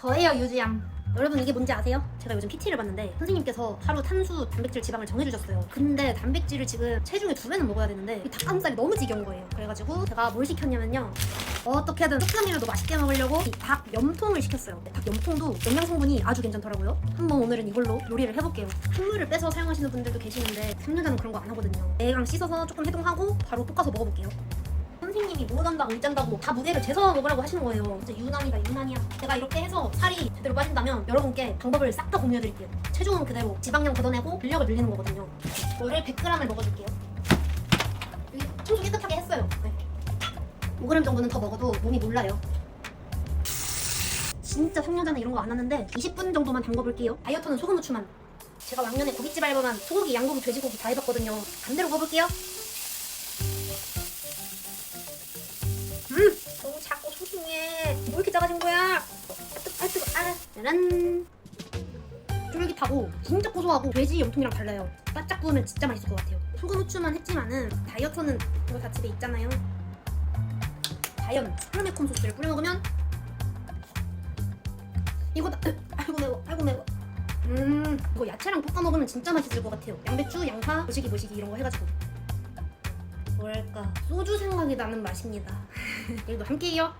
저예요 유지양. 여러분 이게 뭔지 아세요? 제가 요즘 PT를 봤는데 선생님께서 하루 탄수, 단백질, 지방을 정해주셨어요. 근데 단백질을 지금 체중의 두 배는 먹어야 되는데 이 닭가슴살이 너무 지겨운 거예요. 그래가지고 제가 뭘 시켰냐면요. 어떻게든 조금이라도 맛있게 먹으려고 이닭 염통을 시켰어요. 닭 염통도 영양 성분이 아주 괜찮더라고요. 한번 오늘은 이걸로 요리를 해볼게요. 흙물을 빼서 사용하시는 분들도 계시는데 3년자는 그런 거 안 하거든요. 애랑 씻어서 조금 해동하고 바로 볶아서 먹어볼게요 뭐 한다고 일짠다고 다 무게를 재서 먹으라고 하시는 거예요. 진짜 유난이다 유난이야. 제가 이렇게 해서 살이 제대로 빠진다면 여러분께 방법을 싹 다 공유해드릴게요. 체중은 그대로 지방량 걷어내고 근력을 늘리는 거거든요. 이거를 100g을 먹어줄게요. 여기 청소 깨끗하게 했어요. 네. 5g 정도는 더 먹어도 몸이 몰라요. 진짜 상여자는 이런 거 안 하는데 20분 정도만 담궈볼게요. 다이어트는 소금 후추만. 제가 왕년에 고깃집 알바만 소고기, 양고기, 돼지고기 다 해봤거든요. 반대로 먹어볼게요. 중해. 뭐 이렇게 작아진 거야? 아, 뜨거, 아, 짜란. 쫄깃하고 진짜 고소하고 돼지 염통이랑 달라요. 바짝 구우면 진짜 맛있을 것 같아요. 소금 후추만 했지만은 다이어트는 이거 다 집에 있잖아요. 자연 프로메콘 소스를 뿌려 먹으면 이거 다, 아이고 매워, 아이고 매워. 음, 이거 야채랑 볶아 먹으면 진짜 맛있을 것 같아요. 양배추, 양파, 무시기 무시기 이런 거 해가지고. 뭐랄까 소주 생각이 나는 맛입니다. 내일도 함께해요.